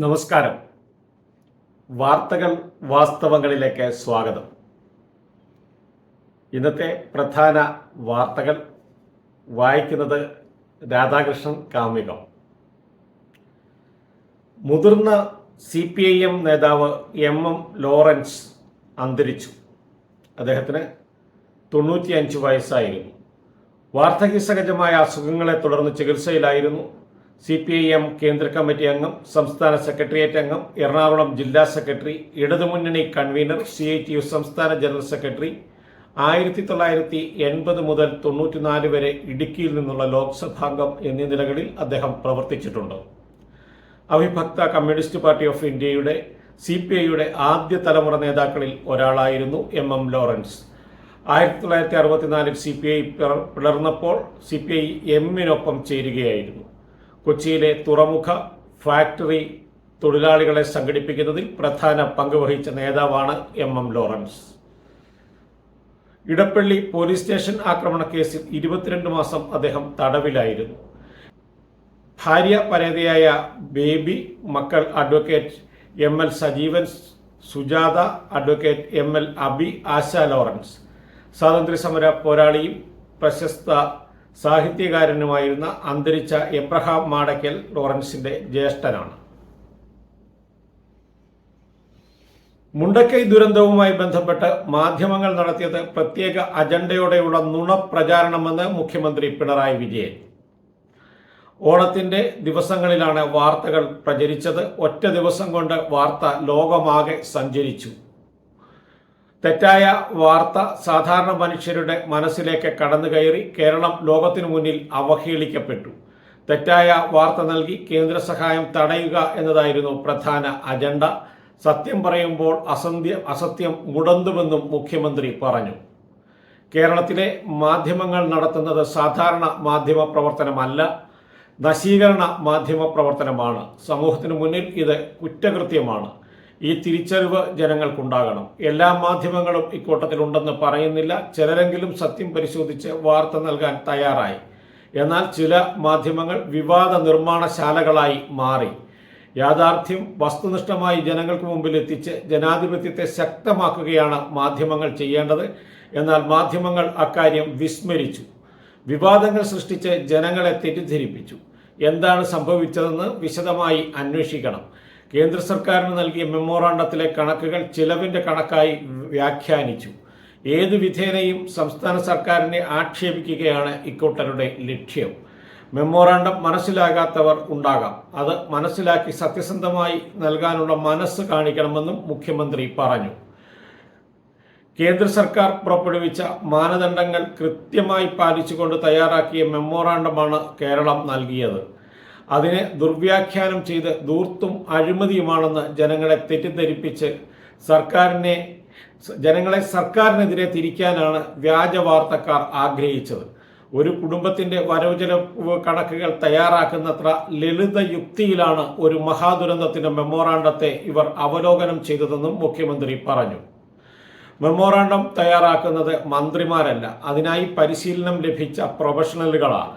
നമസ്കാരം. വാർത്തകൾ വാസ്തവങ്ങളിലേക്ക് സ്വാഗതം. ഇന്നത്തെ പ്രധാന വാർത്തകൾ. വായിക്കുന്നത് രാധാകൃഷ്ണൻ കാമികം മുതിർന്ന സി പി ഐ എം നേതാവ് എം എം ലോറൻസ് അന്തരിച്ചു. അദ്ദേഹത്തിന് തൊണ്ണൂറ്റിയഞ്ച് വയസ്സായിരുന്നു. വാർദ്ധക്യസഹജമായ അസുഖങ്ങളെ തുടർന്ന് ചികിത്സയിലായിരുന്നു സി പി ഐ എം കേന്ദ്ര കമ്മിറ്റി അംഗം സംസ്ഥാന സെക്രട്ടേറിയറ്റ് അംഗം എറണാകുളം ജില്ലാ സെക്രട്ടറി ഇടതുമുന്നണി convener C I T U സംസ്ഥാന ജനറൽ സെക്രട്ടറി. ആയിരത്തി തൊള്ളായിരത്തി എൺപത് മുതൽ തൊണ്ണൂറ്റിനാല് വരെ ഇടുക്കിയിൽ നിന്നുള്ള ലോക്സഭാംഗം എന്നീ നിലകളിൽ അദ്ദേഹം പ്രവർത്തിച്ചിട്ടുണ്ട്. അവിഭക്ത കമ്മ്യൂണിസ്റ്റ് പാർട്ടി ഓഫ് ഇന്ത്യയുടെ സി പി ഐയുടെ ആദ്യ തലമുറ നേതാക്കളിൽ ഒരാളായിരുന്നു എം എം ലോറൻസ്. ആയിരത്തി തൊള്ളായിരത്തി അറുപത്തിനാലിൽ സി പി ഐ പിളർന്നപ്പോൾ സി പി ഐ എമ്മിനൊപ്പം ചേരുകയായിരുന്നു. കൊച്ചിയിലെ തുറമുഖ ഫാക്ടറി തൊഴിലാളികളെ സംഘടിപ്പിക്കുന്നതിൽ പ്രധാന പങ്ക് വഹിച്ച നേതാവാണ് M M Lawrence. Edappally police station ആക്രമണ കേസിൽ ഇരുപത്തിരണ്ട് മാസം അദ്ദേഹം തടവിലായിരുന്നു. ഭാര്യ പരേതയായ ബേബി മക്കൾ advocate M L Sajeevan Sujatha advocate M L Abi Asha Lawrence. സ്വാതന്ത്ര്യസമര പോരാളിയും പ്രശസ്ത സാഹിത്യകാരനുമായിരുന്ന അന്തരിച്ച എബ്രഹാം മാടക്കൽ ലോറൻസിന്റെ ജ്യേഷ്ഠനാണ്. മുണ്ടക്കൈ ദുരന്തവുമായി ബന്ധപ്പെട്ട് മാധ്യമങ്ങൾ നടത്തിയത് പ്രത്യേക അജണ്ടയോടെയുള്ള നുണപ്രചാരണമെന്ന് മുഖ്യമന്ത്രി പിണറായി വിജയൻ. ഓണത്തിന്റെ ദിവസങ്ങളിലാണ് വാർത്തകൾ പ്രചരിച്ചത്. ഒറ്റ ദിവസം കൊണ്ട് വാർത്ത ലോകമാകെ സഞ്ചരിച്ചു. തെറ്റായ വാർത്ത സാധാരണ മനുഷ്യരുടെ മനസ്സിലേക്ക് കടന്നു കയറി കേരളം ലോകത്തിനു മുന്നിൽ അവഹേളിക്കപ്പെട്ടു. തെറ്റായ വാർത്ത നൽകി കേന്ദ്ര സഹായം തടയുക എന്നതായിരുന്നു പ്രധാന അജണ്ട. സത്യം പറയുമ്പോൾ അസന്ധ്യ അസത്യം മുടന്തുമെന്നും മുഖ്യമന്ത്രി പറഞ്ഞു. കേരളത്തിലെ മാധ്യമങ്ങൾ നടത്തുന്നത് സാധാരണ മാധ്യമ പ്രവർത്തനമല്ല നശീകരണ മാധ്യമ പ്രവർത്തനമാണ്. സമൂഹത്തിനു മുന്നിൽ ഇത് കുറ്റകൃത്യമാണ്. ഈ തിരിച്ചറിവ് ജനങ്ങൾക്കുണ്ടാകണം. എല്ലാ മാധ്യമങ്ങളും ഇക്കൂട്ടത്തിലുണ്ടെന്ന് പറയുന്നില്ല. ചിലരെങ്കിലും സത്യം പരിശോധിച്ച് വാർത്ത നൽകാൻ തയ്യാറായി. എന്നാൽ ചില മാധ്യമങ്ങൾ വിവാദ നിർമ്മാണശാലകളായി മാറി. യാഥാർത്ഥ്യം വസ്തുനിഷ്ഠമായി ജനങ്ങൾക്ക് മുമ്പിൽ എത്തിച്ച് ജനാധിപത്യത്തെ ശക്തമാക്കുകയാണ് മാധ്യമങ്ങൾ ചെയ്യേണ്ടത്. എന്നാൽ മാധ്യമങ്ങൾ അക്കാര്യം വിസ്മരിച്ചു. വിവാദങ്ങൾ സൃഷ്ടിച്ച് ജനങ്ങളെ തെറ്റിദ്ധരിപ്പിച്ചു. എന്താണ് സംഭവിച്ചതെന്ന് വിശദമായി അന്വേഷിക്കണം. കേന്ദ്ര സർക്കാരിന് നൽകിയ മെമ്മോറാണ്ടത്തിലെ കണക്കുകൾ ചിലവിന്റെ കണക്കായി വ്യാഖ്യാനിച്ചു. ഏതു വിധേനയും സംസ്ഥാന സർക്കാരിനെ ആക്ഷേപിക്കുകയാണ് ഇക്കൂട്ടരുടെ ലക്ഷ്യം. മെമ്മോറാണ്ടം മനസ്സിലാകാത്തവർ ഉണ്ടാകാം. അത് മനസ്സിലാക്കി സത്യസന്ധമായി നൽകാനുള്ള മനസ്സ് കാണിക്കണമെന്നും മുഖ്യമന്ത്രി പറഞ്ഞു. കേന്ദ്ര സർക്കാർ പുറപ്പെടുവിച്ച മാനദണ്ഡങ്ങൾ കൃത്യമായി പാലിച്ചുകൊണ്ട് തയ്യാറാക്കിയ മെമ്മോറാണ്ടമാണ് കേരളം നൽകിയത്. അതിനെ ദുർവ്യാഖ്യാനം ചെയ്ത് ദൂർത്തും അഴിമതിയുമാണെന്ന് ജനങ്ങളെ തെറ്റിദ്ധരിപ്പിച്ച് സർക്കാരിനെ ജനങ്ങളെ സർക്കാരിനെതിരെ തിരിക്കാനാണ് വ്യാജ വാർത്തക്കാർ ആഗ്രഹിച്ചത്. ഒരു കുടുംബത്തിന്റെ വരവ് ചെലവ് കണക്കുകൾ തയ്യാറാക്കുന്നത്ര ലളിത യുക്തിയിലാണ് ഒരു മഹാദുരന്തത്തിന്റെ മെമ്മോറാണ്ടത്തെ ഇവർ അവലോകനം ചെയ്തതെന്നും മുഖ്യമന്ത്രി പറഞ്ഞു. മെമ്മോറാണ്ടം തയ്യാറാക്കുന്നത് മന്ത്രിമാരല്ല അതിനായി പരിശീലനം ലഭിച്ച പ്രൊഫഷണലുകളാണ്.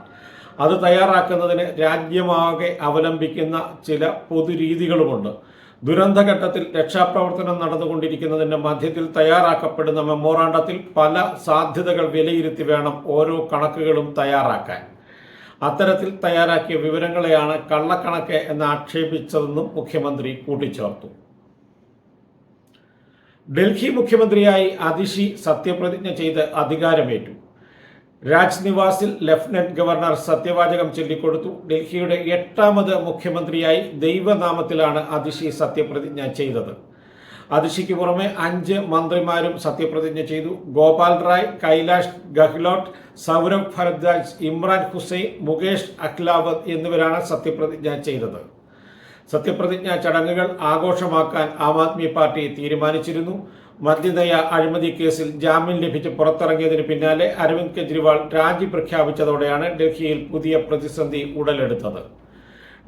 അത് തയ്യാറാക്കുന്നതിന് രാജ്യമാകെ അവലംബിക്കുന്ന ചില പൊതുരീതികളുമുണ്ട്. ദുരന്തഘട്ടത്തിൽ രക്ഷാപ്രവർത്തനം നടന്നുകൊണ്ടിരിക്കുന്നതിന്റെ മധ്യത്തിൽ തയ്യാറാക്കപ്പെടുന്ന മെമ്മോറാണ്ടത്തിൽ പല സാധ്യതകൾ വിലയിരുത്തി വേണം ഓരോ കണക്കുകളും തയ്യാറാക്കാൻ. അത്തരത്തിൽ തയ്യാറാക്കിയ വിവരങ്ങളെയാണ് കള്ളക്കണക്ക് എന്ന് ആക്ഷേപിച്ചതെന്നും മുഖ്യമന്ത്രി കൂട്ടിച്ചേർത്തു. ഡൽഹി മുഖ്യമന്ത്രിയായി അതിഷി സത്യപ്രതിജ്ഞ ചെയ്ത് അധികാരമേറ്റു. രാജ്നിവാസിൽ ലഫ്റ്റനന്റ് ഗവർണർ സത്യവാചകം ചൊല്ലിക്കൊടുത്തു. ഡൽഹിയുടെ എട്ടാമത് മുഖ്യമന്ത്രിയായി ദൈവനാമത്തിലാണ് അതിഷി സത്യപ്രതിജ്ഞ ചെയ്തത്. അതിഷിക്ക് പുറമെ അഞ്ച് മന്ത്രിമാരും സത്യപ്രതിജ്ഞ ചെയ്തു. ഗോപാൽ റായ് കൈലാഷ് ഗഹ്ലോട്ട് സൗരഭ് ഭരദ്വാജ് ഇമ്രാൻ ഹുസൈൻ മുകേഷ് അഖ്ലാവത് എന്നിവരാണ് സത്യപ്രതിജ്ഞ ചെയ്തത്. സത്യപ്രതിജ്ഞാ ചടങ്ങുകൾ ആഘോഷമാക്കാൻ ആം ആദ്മി പാർട്ടി തീരുമാനിച്ചിരുന്നു. മദ്യനയ അഴിമതി കേസിൽ ജാമ്യം ലഭിച്ച് പുറത്തിറങ്ങിയതിന് പിന്നാലെ അരവിന്ദ് കെജ്രിവാൾ രാജി പ്രഖ്യാപിച്ചതോടെയാണ് ഡൽഹിയിൽ പുതിയ പ്രതിസന്ധി ഉടലെടുത്തത്.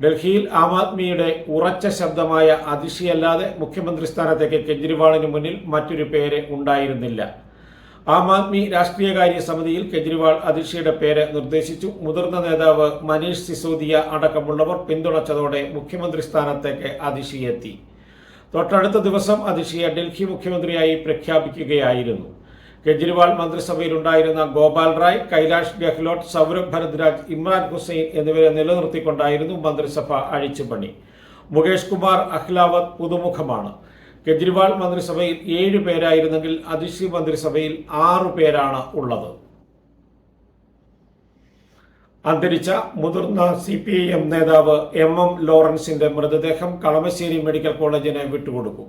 ഡൽഹിയിൽ ആം ആദ്മിയുടെ ഉറച്ച ശബ്ദമായ അതിഷിയല്ലാതെ മുഖ്യമന്ത്രി സ്ഥാനത്തേക്ക് കെജ്രിവാളിന് മുന്നിൽ മറ്റൊരു പേര് ഉണ്ടായിരുന്നില്ല. ആം ആദ്മി രാഷ്ട്രീയകാര്യ സമിതിയിൽ കെജ്രിവാൾ അതിഷിയുടെ പേര് നിർദ്ദേശിച്ചു. മുതിർന്ന നേതാവ് മനീഷ് സിസോദിയ അടക്കമുള്ളവർ പിന്തുണച്ചതോടെ മുഖ്യമന്ത്രി സ്ഥാനത്തേക്ക് അതിഷി എത്തി തൊട്ടടുത്ത ദിവസം അതിഷിയെ ഡൽഹി മുഖ്യമന്ത്രിയായി പ്രഖ്യാപിക്കുകയായിരുന്നു. കെജ്രിവാൾ മന്ത്രിസഭയിലുണ്ടായിരുന്ന ഗോപാൽ റായ് കൈലാഷ് ഗെഹ്ലോട്ട് സൗരഭ് ഭരദ്രാജ് ഇമ്രാൻ ഹുസൈൻ എന്നിവരെ നിലനിർത്തിക്കൊണ്ടായിരുന്നു മന്ത്രിസഭ അഴിച്ചുപണി. മുകേഷ് കുമാർ അഹ്ലാവത് പുതുമുഖമാണ്. കെജ്രിവാൾ മന്ത്രിസഭയിൽ ഏഴ് പേരായിരുന്നെങ്കിൽ അതിഷി മന്ത്രിസഭയിൽ ആറു പേരാണ് ഉള്ളത്. അന്തരിച്ച മുതിർന്ന സി പി ഐ എം നേതാവ് എം എം ലോറൻസിന്റെ മൃതദേഹം കളമശ്ശേരി മെഡിക്കൽ കോളേജിന് വിട്ടുകൊടുക്കും.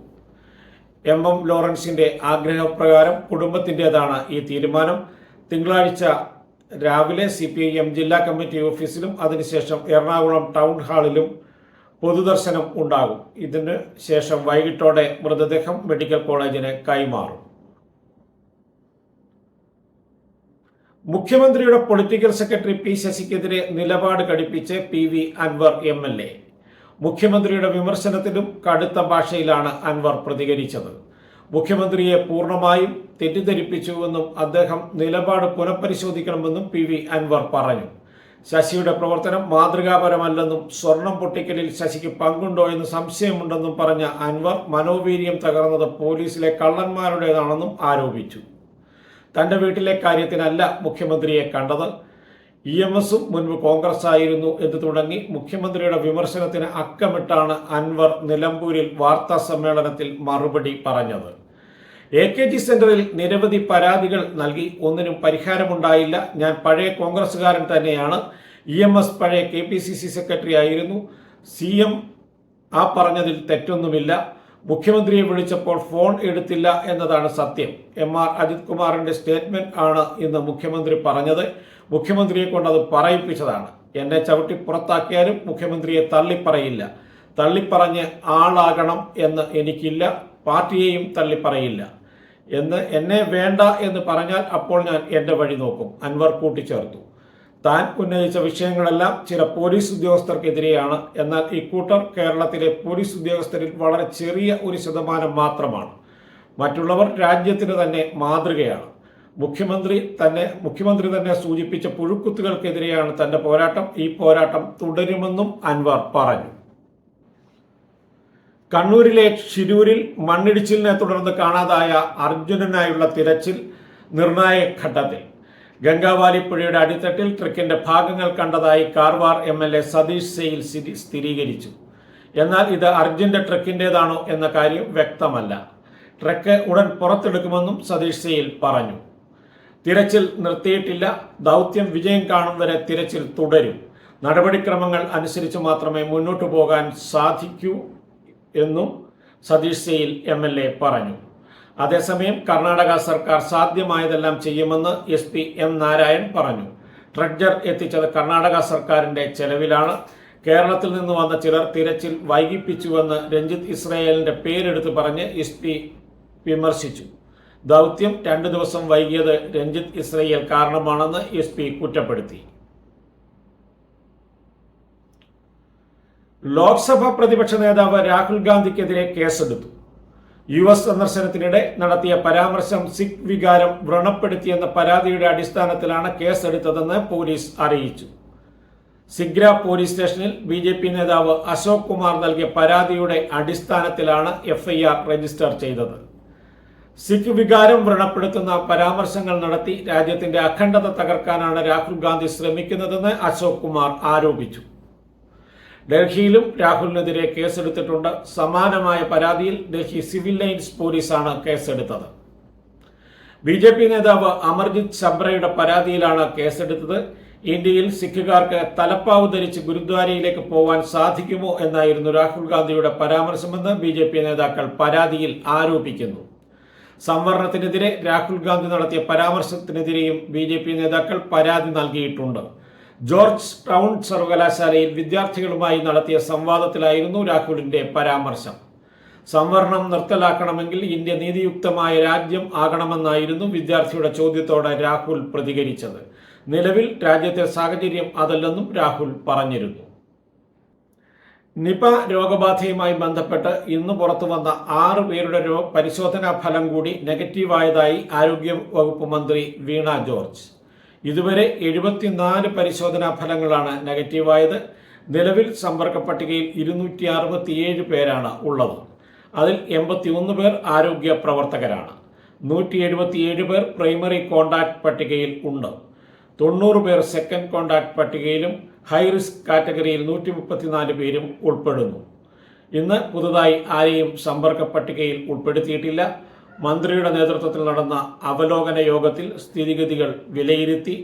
എം എം ലോറൻസിന്റെ ആഗ്രഹപ്രകാരം കുടുംബത്തിന്റെതാണ് ഈ തീരുമാനം. തിങ്കളാഴ്ച രാവിലെ സി പി ഐ എം ജില്ലാ കമ്മിറ്റി ഓഫീസിലും അതിനുശേഷം എറണാകുളം ടൗൺ ഹാളിലും പൊതുദർശനം ഉണ്ടാകും. ഇതിന് ശേഷം വൈകിട്ടോടെ മൃതദേഹം മെഡിക്കൽ കോളേജിന് കൈമാറും. മുഖ്യമന്ത്രിയുടെ പൊളിറ്റിക്കൽ സെക്രട്ടറി പി ശശിക്കെതിരെ നിലപാട് കടുപ്പിച്ച് P V Anvar M L A. മുഖ്യമന്ത്രിയുടെ വിമർശനത്തിലും കടുത്ത ഭാഷയിലാണ് അൻവർ പ്രതികരിച്ചത്. മുഖ്യമന്ത്രിയെ പൂർണമായും തെറ്റിദ്ധരിപ്പിച്ചുവെന്നും അദ്ദേഹം നിലപാട് പുനഃപരിശോധിക്കണമെന്നും പി വി അൻവർ പറഞ്ഞു. ശശിയുടെ പ്രവർത്തനം മാതൃകാപരമല്ലെന്നും സ്വർണം പൊട്ടിക്കലിൽ ശശിക്ക് പങ്കുണ്ടോ എന്ന് സംശയമുണ്ടെന്നും പറഞ്ഞ അൻവർ മനോവീര്യം തകർന്നത് പോലീസിലെ കള്ളന്മാരുടേതാണെന്നും ആരോപിച്ചു. തന്റെ വീട്ടിലെ കാര്യത്തിനല്ല മുഖ്യമന്ത്രിയെ കണ്ടത്. ഇ എം എസും മുൻപ് കോൺഗ്രസ് ആയിരുന്നു എന്ന് തുടങ്ങി മുഖ്യമന്ത്രിയുടെ വിമർശനത്തിന് അക്കമിട്ടാണ് അൻവർ നിലമ്പൂരിൽ വാർത്താ സമ്മേളനത്തിൽ മറുപടി പറഞ്ഞത്. എ കെ ജി സെന്ററിൽ നിരവധി പരാതികൾ നൽകി. ഒന്നിനും പരിഹാരമുണ്ടായില്ല. ഞാൻ പഴയ കോൺഗ്രസ്സുകാരൻ തന്നെയാണ്. ഇ എം എസ് പഴയ K P C C secretary ആയിരുന്നു. സി എം ആ പറഞ്ഞതിൽ തെറ്റൊന്നുമില്ല. മുഖ്യമന്ത്രിയെ വിളിച്ചപ്പോൾ ഫോൺ എടുത്തില്ല എന്നതാണ് സത്യം. എം ആർ അജിത് കുമാറിന്റെ സ്റ്റേറ്റ്മെന്റ് ആണ് ഇന്ന് മുഖ്യമന്ത്രി പറഞ്ഞത്. മുഖ്യമന്ത്രിയെ കൊണ്ട് അത് പറയിപ്പിച്ചതാണ്. എന്നെ ചവിട്ടി പുറത്താക്കിയാലും മുഖ്യമന്ത്രിയെ തള്ളിപ്പറയില്ല. തള്ളിപ്പറഞ്ഞ് ആളാകണം എന്ന് എനിക്കില്ല. പാർട്ടിയെയും തള്ളിപ്പറയില്ല. എന്ന് എന്നെ വേണ്ട എന്ന് പറഞ്ഞാൽ അപ്പോൾ ഞാൻ എന്റെ വഴി നോക്കും. അൻവർ കൂട്ടിച്ചേർത്തു. താൻ ഉന്നയിച്ച വിഷയങ്ങളെല്ലാം ചില പോലീസ് ഉദ്യോഗസ്ഥർക്കെതിരെയാണ്. എന്നാൽ ഇക്കൂട്ടർ കേരളത്തിലെ പോലീസ് ഉദ്യോഗസ്ഥരിൽ വളരെ ചെറിയ ഒരു ശതമാനം മാത്രമാണ്. മറ്റുള്ളവർ രാജ്യത്തിന് തന്നെ മാതൃകയാണ്. മുഖ്യമന്ത്രി തന്നെ മുഖ്യമന്ത്രി തന്നെ സൂചിപ്പിച്ച പുഴുക്കുത്തുകൾക്കെതിരെയാണ് തന്റെ പോരാട്ടം. ഈ പോരാട്ടം തുടരുമെന്നും അൻവർ പറഞ്ഞു. കണ്ണൂരിലെ ഷിരൂരിൽ മണ്ണിടിച്ചിലിനെ തുടർന്ന് കാണാതായ അർജുനനായുള്ള തിരച്ചിൽ നിർണായക ഘട്ടത്തിൽ. ഗംഗാവാലി പുഴയുടെ അടിത്തട്ടിൽ ട്രക്കിന്റെ ഭാഗങ്ങൾ കണ്ടതായി Karwar M L A Satish Sail സ്ഥിരി- സ്ഥിരീകരിച്ചു. എന്നാൽ ഇത് അർജുന്റെ ട്രക്കിന്റേതാണോ എന്ന കാര്യം വ്യക്തമല്ല. ട്രക്ക് ഉടൻ പുറത്തെടുക്കുമെന്നും സതീഷ് സെയിൽ പറഞ്ഞു. തിരച്ചിൽ നിർത്തിയിട്ടില്ല. ദൗത്യം വിജയം കാണും വരെ തിരച്ചിൽ തുടരും. നടപടിക്രമങ്ങൾ അനുസരിച്ച് മാത്രമേ മുന്നോട്ടു പോകാൻ സാധിക്കൂ എന്നും Satish Sail M L A പറഞ്ഞു. അതേസമയം കർണാടക സർക്കാർ സാധ്യമായതെല്ലാം ചെയ്യുമെന്ന് എസ് പി എം നാരായൺ പറഞ്ഞു. ട്രഡ്ജർ എത്തിച്ചത് കർണാടക സർക്കാരിന്റെ ചെലവിലാണ്. കേരളത്തിൽ നിന്ന് വന്ന ചിലർ തിരച്ചിൽ വൈകിപ്പിച്ചുവെന്ന് രഞ്ജിത്ത് ഇസ്രായേലിന്റെ പേരെടുത്ത് പറഞ്ഞ് എസ് പി വിമർശിച്ചു. ദൗത്യം രണ്ടു ദിവസം വൈകിയത് രഞ്ജിത്ത് ഇസ്രയേൽ കാരണമാണെന്ന് എസ് പി കുറ്റപ്പെടുത്തി. ലോക്സഭാ പ്രതിപക്ഷ നേതാവ് രാഹുൽ ഗാന്ധിക്കെതിരെ കേസെടുത്തു. യു എസ് സന്ദർശനത്തിനിടെ നടത്തിയ പരാമർശം സിഖ് വികാരം വ്രണപ്പെടുത്തിയെന്ന പരാതിയുടെ അടിസ്ഥാനത്തിലാണ് കേസെടുത്തതെന്ന് പോലീസ് അറിയിച്ചു. സിഗ്ര പോലീസ് സ്റ്റേഷനിൽ ബി ജെ പി നേതാവ് അശോക് കുമാർ നൽകിയ പരാതിയുടെ അടിസ്ഥാനത്തിലാണ് എഫ്ഐആർ രജിസ്റ്റർ ചെയ്തത്. സിഖ് വികാരം വ്രണപ്പെടുത്തുന്ന പരാമർശങ്ങൾ നടത്തി രാജ്യത്തിന്റെ അഖണ്ഡത തകർക്കാനാണ് രാഹുൽ ഗാന്ധി ശ്രമിക്കുന്നതെന്ന് അശോക് കുമാർ ആരോപിച്ചു. ഡൽഹിയിലും രാഹുലിനെതിരെ കേസെടുത്തിട്ടുണ്ട്. സമാനമായ പരാതിയിൽ ഡൽഹി സിവിൽ ലൈൻസ് പോലീസാണ് കേസെടുത്തത്. ബി ജെ പി നേതാവ് അമർജിത് സബ്രയുടെ പരാതിയിലാണ് കേസെടുത്തത്. ഇന്ത്യയിൽ സിഖുകാർക്ക് തലപ്പാവ് ധരിച്ച് ഗുരുദ്വാരയിലേക്ക് പോവാൻ സാധിക്കുമോ എന്നായിരുന്നു രാഹുൽ ഗാന്ധിയുടെ പരാമർശമെന്ന് ബി ജെ പി നേതാക്കൾ പരാതിയിൽ ആരോപിക്കുന്നു. സംവരണത്തിനെതിരെ രാഹുൽ ഗാന്ധി നടത്തിയ പരാമർശത്തിനെതിരെയും ബി ജെ പി നേതാക്കൾ പരാതി നൽകിയിട്ടുണ്ട്. ജോർജ് ടൗൺ സർവകലാശാലയിൽ വിദ്യാർത്ഥികളുമായി നടത്തിയ സംവാദത്തിലായിരുന്നു രാഹുലിന്റെ പരാമർശം. സംവരണം നിർത്തലാക്കണമെങ്കിൽ ഇന്ത്യ നീതിയുക്തമായ രാജ്യം ആകണമെന്നായിരുന്നു വിദ്യാർത്ഥിയുടെ ചോദ്യത്തോടെ രാഹുൽ പ്രതികരിച്ചത്. നിലവിൽ രാജ്യത്തെ സാഹചര്യം അതല്ലെന്നും രാഹുൽ പറഞ്ഞിരുന്നു. നിപ രോഗബാധയുമായി ബന്ധപ്പെട്ട് ഇന്ന് പുറത്തു വന്ന ആറ് പേരുടെ പരിശോധനാ ഫലം കൂടി നെഗറ്റീവായതായി ആരോഗ്യ വകുപ്പ് മന്ത്രി വീണ ജോർജ്. ഇതുവരെ എഴുപത്തിനാല് പരിശോധനാ ഫലങ്ങളാണ് നെഗറ്റീവായത്. നിലവിൽ സമ്പർക്ക പട്ടികയിൽ ഇരുന്നൂറ്റി അറുപത്തിയേഴ് പേരാണ് ഉള്ളത്. അതിൽ എൺപത്തിയൊന്ന് പേർ ആരോഗ്യ പ്രവർത്തകരാണ്. നൂറ്റി എഴുപത്തിയേഴ് പേർ പ്രൈമറി കോണ്ടാക്ട് പട്ടികയിൽ ഉണ്ട്. തൊണ്ണൂറ് പേർ സെക്കൻഡ് കോണ്ടാക്ട് പട്ടികയിലും ഹൈ റിസ്ക് കാറ്റഗറിയിൽ നൂറ്റി മുപ്പത്തിനാല് പേരും ഉൾപ്പെടുന്നു. ഇന്ന് പുതുതായി ആരെയും സമ്പർക്ക പട്ടികയിൽ ഉൾപ്പെടുത്തിയിട്ടില്ല. മന്ത്രിയുടെ നേതൃത്വത്തിൽ നടന്ന അവലോകന യോഗത്തിൽ സ്ഥിതിഗതികൾ വിലയിരുത്തി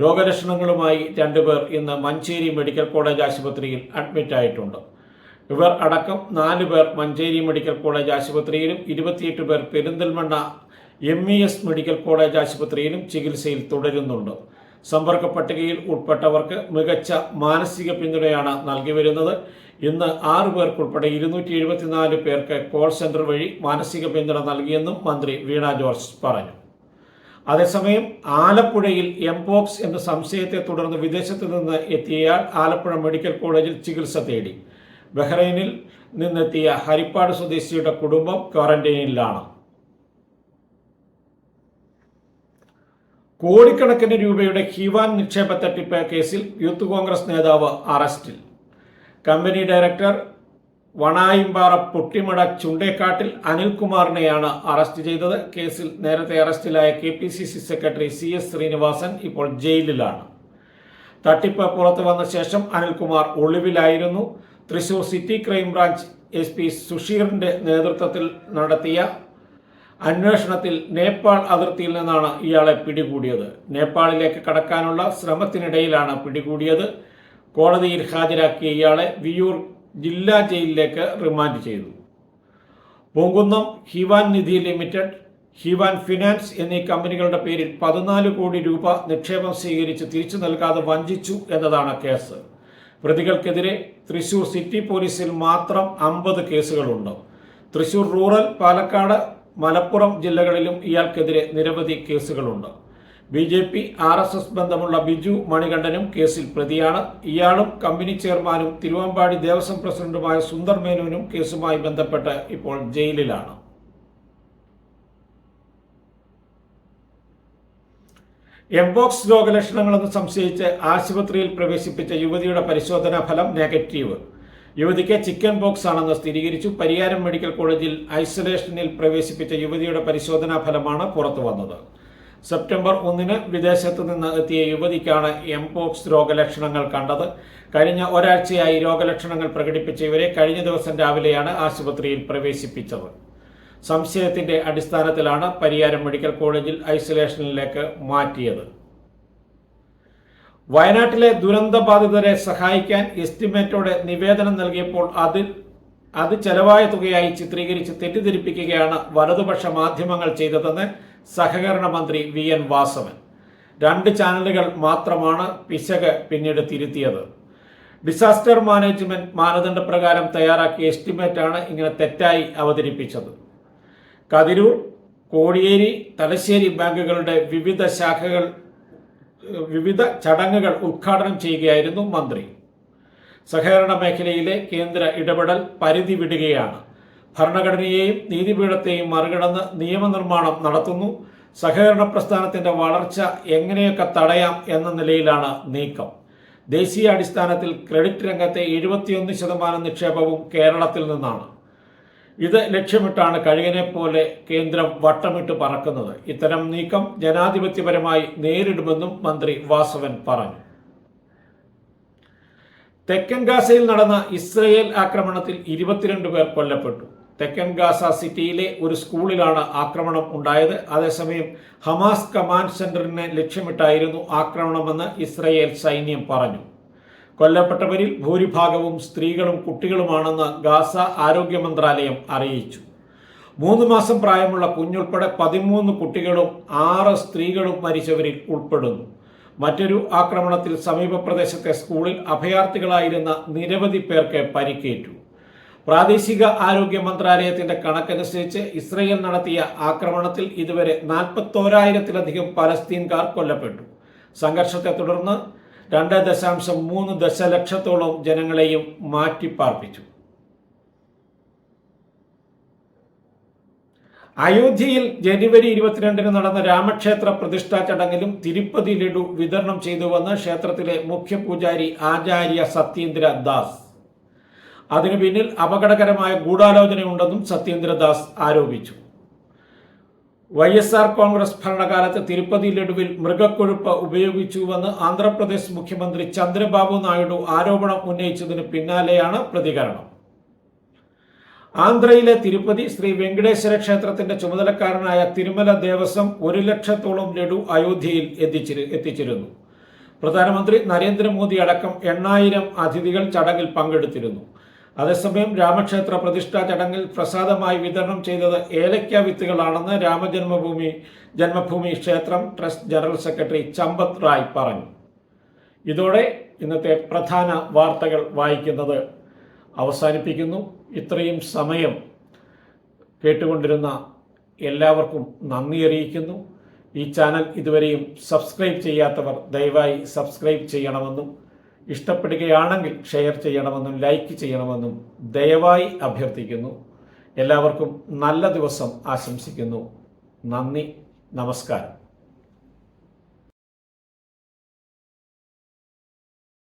രോഗലക്ഷണങ്ങളുമായി രണ്ടുപേർ ഇന്ന് മഞ്ചേരി മെഡിക്കൽ കോളേജ് ആശുപത്രിയിൽ അഡ്മിറ്റായിട്ടുണ്ട് ഇവർ അടക്കം നാല് പേർ മഞ്ചേരി മെഡിക്കൽ കോളേജ് ആശുപത്രിയിലും ഇരുപത്തിയെട്ട് പേർ Perinthalmanna M E S medical college ആശുപത്രിയിലും ചികിത്സയിൽ തുടരുന്നുണ്ട്. സമ്പർക്ക പട്ടികയിൽ ഉൾപ്പെട്ടവർക്ക് മികച്ച മാനസിക പിന്തുണയാണ് നൽകി വരുന്നത്. ഇന്ന് ആറു പേർക്കുൾപ്പെടെ ഇരുന്നൂറ്റി എഴുപത്തിനാല് പേർക്ക് കോൾ സെന്റർ വഴി മാനസിക പിന്തുണ നൽകിയെന്നും മന്ത്രി വീണ ജോർജ് പറഞ്ഞു. അതേസമയം ആലപ്പുഴയിൽ എംപോക്സ് എന്ന സംശയത്തെ തുടർന്ന് വിദേശത്ത് നിന്ന് എത്തിയയാൾ ആലപ്പുഴ മെഡിക്കൽ കോളേജിൽ ചികിത്സ തേടി. ബഹ്റൈനിൽ നിന്നെത്തിയ ഹരിപ്പാട് സ്വദേശിയുടെ കുടുംബം ക്വാറന്റൈനിലാണ്. കോടിക്കണക്കിന് രൂപയുടെ ഹിവാൻ നിക്ഷേപ തട്ടിപ്പ് കേസിൽ യൂത്ത് കോൺഗ്രസ് നേതാവ് അറസ്റ്റിൽ. കമ്പനി ഡയറക്ടർ വണായിമ്പാറ പൊട്ടിമട ചുണ്ടേക്കാട്ടിൽ അനിൽകുമാറിനെയാണ് അറസ്റ്റ് ചെയ്തത്. കേസിൽ നേരത്തെ അറസ്റ്റിലായ K P C C secretary C S Sreenivasan ഇപ്പോൾ ജയിലിലാണ്. തട്ടിപ്പ് പുറത്തു വന്ന ശേഷം Anilkumar ഒളിവിലായിരുന്നു. Thrissur city crime branch S P സുഷീറിന്റെ നേതൃത്വത്തിൽ നടത്തിയ അന്വേഷണത്തിൽ നേപ്പാൾ അതിർത്തിയിൽ നിന്നാണ് ഇയാളെ പിടികൂടിയത്. നേപ്പാളിലേക്ക് കടക്കാനുള്ള ശ്രമത്തിനിടയിലാണ് പിടികൂടിയത്. കോടതിയിൽ ഹാജരാക്കിയ ഇയാളെ വിയൂർ ജില്ലാ ജയിലിലേക്ക് റിമാൻഡ് ചെയ്തു. പൂങ്കുന്നം ഹിവാൻ നിധി ലിമിറ്റഡ് ഹിവാൻ ഫിനാൻസ് എന്നീ കമ്പനികളുടെ പേരിൽ പതിനാല് കോടി രൂപ നിക്ഷേപം സ്വീകരിച്ച് തിരിച്ചു നൽകാതെ വഞ്ചിച്ചു എന്നതാണ് കേസ്. പ്രതികൾക്കെതിരെ തൃശൂർ സിറ്റി പോലീസിൽ മാത്രം അമ്പത് കേസുകളുണ്ട്. തൃശൂർ റൂറൽ പാലക്കാട് മലപ്പുറം ജില്ലകളിലും ഇയാൾക്കെതിരെ നിരവധി കേസുകളുണ്ട്. B J P R S S ബന്ധമുള്ള ബിജു മണികണ്ഠനും കേസിൽ പ്രതിയാണ്. ഇയാളും കമ്പനി ചെയർമാനും തിരുവമ്പാടി ദേവസ്വം പ്രസിഡന്റുമായ സുന്ദർ മേനോനും കേസുമായി ബന്ധപ്പെട്ട് ഇപ്പോൾ ജയിലിലാണ്. എംബോക്സ് രോഗലക്ഷണങ്ങളെന്ന് സംശയിച്ച് ആശുപത്രിയിൽ പ്രവേശിപ്പിച്ച യുവതിയുടെ പരിശോധനാ ഫലം നെഗറ്റീവ്. യുവതിക്ക് ചിക്കൻ ബോക്സ് ആണെന്ന് സ്ഥിരീകരിച്ചു. പരിയാരം മെഡിക്കൽ കോളേജിൽ ഐസൊലേഷനിൽ പ്രവേശിപ്പിച്ച യുവതിയുടെ പരിശോധനാ ഫലമാണ് പുറത്തു വന്നത് സെപ്റ്റംബർ ഒന്നിന് വിദേശത്ത് നിന്ന് എത്തിയ യുവതിക്കാണ് എംപോക്സ് രോഗലക്ഷണങ്ങൾ കണ്ടത്. കഴിഞ്ഞ ഒരാഴ്ചയായി രോഗലക്ഷണങ്ങൾ പ്രകടിപ്പിച്ച ഇവരെ കഴിഞ്ഞ ദിവസം രാവിലെയാണ് ആശുപത്രിയിൽ പ്രവേശിപ്പിച്ചത്. സംശയത്തിന്റെ അടിസ്ഥാനത്തിലാണ് പരിയാരം മെഡിക്കൽ കോളേജിൽ ഐസൊലേഷനിലേക്ക് മാറ്റിയത്. വയനാട്ടിലെ ദുരന്തബാധിതരെ സഹായിക്കാൻ എസ്റ്റിമേറ്റോടെ നിവേദനം നൽകിയപ്പോൾ അതിൽ അത് ചെലവായ തുകയായി ചിത്രീകരിച്ച് തെറ്റിദ്ധരിപ്പിക്കുകയാണ് വലതുപക്ഷ മാധ്യമങ്ങൾ ചെയ്തതെന്ന് സഹകരണ മന്ത്രി വി എൻ വാസവൻ. രണ്ട് ചാനലുകൾ മാത്രമാണ് പിശക് പിന്നീട് തിരുത്തിയത്. ഡിസാസ്റ്റർ മാനേജ്മെന്റ് മാനദണ്ഡപ്രകാരം തയ്യാറാക്കിയ എസ്റ്റിമേറ്റാണ് ഇങ്ങനെ തെറ്റായി അവതരിപ്പിച്ചത്. കതിരൂർ കോടിയേരി തലശ്ശേരി ബാങ്കുകളുടെ വിവിധ ശാഖകൾ വിവിധ ചടങ്ങുകൾ ഉദ്ഘാടനം ചെയ്യുകയായിരുന്നു മന്ത്രി. സഹകരണ മേഖലയിലെ കേന്ദ്ര ഇടപെടൽ പരിധി വിടുകയാണ്. ഭരണഘടനയെയും നീതിപീഠത്തെയും മറികടന്ന് നിയമനിർമ്മാണം നടത്തുന്നു. സഹകരണ പ്രസ്ഥാനത്തിന്റെ വളർച്ച എങ്ങനെയൊക്കെ തടയാം എന്ന നിലയിലാണ് നീക്കം. ദേശീയ അടിസ്ഥാനത്തിൽ ക്രെഡിറ്റ് രംഗത്തെ എഴുപത്തിയൊന്ന് ശതമാനം നിക്ഷേപവും കേരളത്തിൽ നിന്നാണ്. ഇത് ലക്ഷ്യമിട്ടാണ് കഴുകനെ പോലെ കേന്ദ്രം വട്ടമിട്ട് പറക്കുന്നത്. ഇത്തരം നീക്കം ജനാധിപത്യപരമായി നേരിടുമെന്നും മന്ത്രി വാസവൻ പറഞ്ഞു. തെക്കൻ ഗാസയിൽ നടന്ന ഇസ്രയേൽ ആക്രമണത്തിൽ ഇരുപത്തിരണ്ട് പേർ കൊല്ലപ്പെട്ടു. തെക്കൻ ഗാസ സിറ്റിയിലെ ഒരു സ്കൂളിലാണ് ആക്രമണം ഉണ്ടായത്. അതേസമയം ഹമാസ് കമാൻഡ് സെന്ററിനെ ലക്ഷ്യമിട്ടായിരുന്നു ആക്രമണമെന്ന് ഇസ്രയേൽ സൈന്യം പറഞ്ഞു. കൊല്ലപ്പെട്ടവരിൽ ഭൂരിഭാഗവും സ്ത്രീകളും കുട്ടികളുമാണെന്ന് ഗാസ ആരോഗ്യ മന്ത്രാലയം അറിയിച്ചു. മൂന്ന് മാസം പ്രായമുള്ള കുഞ്ഞുൾപ്പെടെ പതിമൂന്ന് കുട്ടികളും ആറ് സ്ത്രീകളും മരിച്ചവരിൽ ഉൾപ്പെടുന്നു. മറ്റൊരു ആക്രമണത്തിൽ സമീപ പ്രദേശത്തെ സ്കൂളിൽ അഭയാർത്ഥികളായിരുന്ന നിരവധി പേർക്ക് പരിക്കേറ്റു. പ്രാദേശിക ആരോഗ്യ മന്ത്രാലയത്തിന്റെ കണക്കനുസരിച്ച് ഇസ്രയേൽ നടത്തിയ ആക്രമണത്തിൽ ഇതുവരെ നാൽപ്പത്തോരായിരത്തിലധികം പലസ്തീൻകാർ കൊല്ലപ്പെട്ടു. സംഘർഷത്തെ തുടർന്ന് രണ്ട് ദശാംശം മൂന്ന് ദശലക്ഷത്തോളം ജനങ്ങളെയും മാറ്റിപ്പാർപ്പിച്ചു. അയോധ്യയിൽ ജനുവരി ഇരുപത്തിരണ്ടിന് നടന്ന രാമക്ഷേത്ര പ്രതിഷ്ഠാ ചടങ്ങിലും തിരുപ്പതി ലഡു വിതരണം ചെയ്തുവെന്ന് ക്ഷേത്രത്തിലെ മുഖ്യ പൂജാരി ആചാര്യ സത്യേന്ദ്ര ദാസ്. അതിനു പിന്നിൽ അപകടകരമായ ഗൂഢാലോചനയുണ്ടെന്നും സത്യേന്ദ്രദാസ് ആരോപിച്ചു. വൈ എസ് ആർ കോൺഗ്രസ് ഭരണകാലത്ത് തിരുപ്പതി ലഡുവിൽ മൃഗക്കൊഴുപ്പ് ഉപയോഗിച്ചുവെന്ന് ആന്ധ്രാപ്രദേശ് മുഖ്യമന്ത്രി ചന്ദ്രബാബു നായിഡു ആരോപണം ഉന്നയിച്ചതിന് പിന്നാലെയാണ് പ്രതികരണം. ആന്ധ്രയിലെ തിരുപ്പതി ശ്രീ വെങ്കടേശ്വര ക്ഷേത്രത്തിന്റെ ചുമതലക്കാരനായ തിരുമല ദേവസ്വം ഒരു ലക്ഷത്തോളം ലഡു അയോധ്യയിൽ എത്തിച്ചിരു എത്തിച്ചിരുന്നു. പ്രധാനമന്ത്രി നരേന്ദ്രമോദി അടക്കം എണ്ണായിരം അതിഥികൾ ചടങ്ങിൽ പങ്കെടുത്തിരുന്നു. അതേസമയം രാമക്ഷേത്ര പ്രതിഷ്ഠാ ചടങ്ങിൽ പ്രസാദമായി വിതരണം ചെയ്തത് ഏലക്ക വിത്തുകളാണെന്ന് രാമജന്മഭൂമി ജന്മഭൂമി ക്ഷേത്രം trust general secretary Champat Rai പറഞ്ഞു. ഇതോടെ ഇന്നത്തെ പ്രധാന വാർത്തകൾ വായിക്കുന്നത് അവസാനിപ്പിക്കുന്നു. ഇത്രയും സമയം കേട്ടുകൊണ്ടിരുന്ന എല്ലാവർക്കും നന്ദി അറിയിക്കുന്നു. ഈ ചാനൽ ഇതുവരെയും സബ്സ്ക്രൈബ് ചെയ്യാത്തവർ ദയവായി സബ്സ്ക്രൈബ് ചെയ്യണമെന്നും ഇഷ്ടപ്പെടുകയാണെങ്കിൽ ഷെയർ ചെയ്യണമെന്നും ലൈക്ക് ചെയ്യണമെന്നും ദയവായി അഭ്യർത്ഥിക്കുന്നു. എല്ലാവർക്കും നല്ല ദിവസം ആശംസിക്കുന്നു. നന്ദി. നമസ്കാരം.